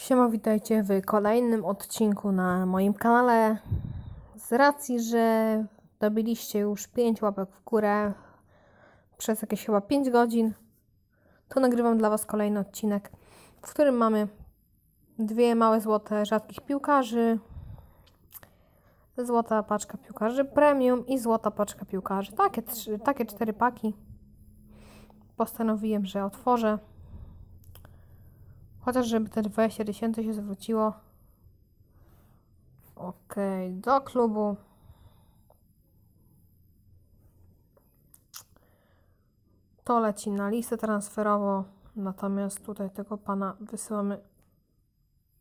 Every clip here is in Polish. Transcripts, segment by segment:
Siema, witajcie w kolejnym odcinku na moim kanale. Z racji, że dobiliście już 5 łapek w górę przez jakieś chyba 5 godzin, to nagrywam dla Was kolejny odcinek, w którym mamy dwie małe złote rzadkich piłkarzy, złota paczka piłkarzy premium i złota paczka piłkarzy. Takie, trzy, takie cztery paki. Postanowiłem, że otworzę. Chociaż żeby te 20 tysięcy się zwróciło. Okej, do klubu. To leci na listę transferową. Natomiast tutaj tego pana wysyłamy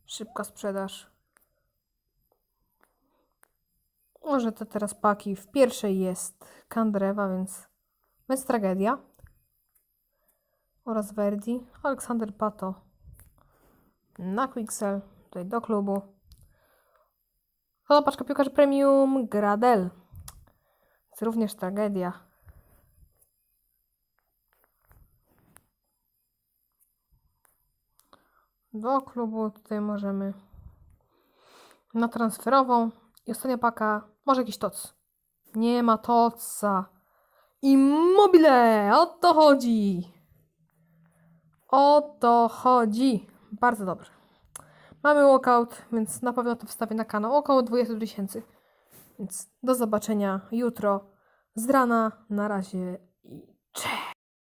szybka sprzedaż. Może te teraz paki. W pierwszej jest Kandrewa, więc bez tragedia. Oraz Verdi. Aleksander Pato na Quixel, tutaj do klubu. To paczka piłkarzy premium Gradel. Jest również tragedia. Do klubu tutaj możemy na transferową. I ostatnia paka, może jakiś toc. Nie ma toca. Immobile! O to chodzi! O to chodzi. Bardzo dobrze. Mamy walkout, więc na pewno to wstawię na kanał. Około 20 tysięcy. Więc do zobaczenia jutro z rana. Na razie i.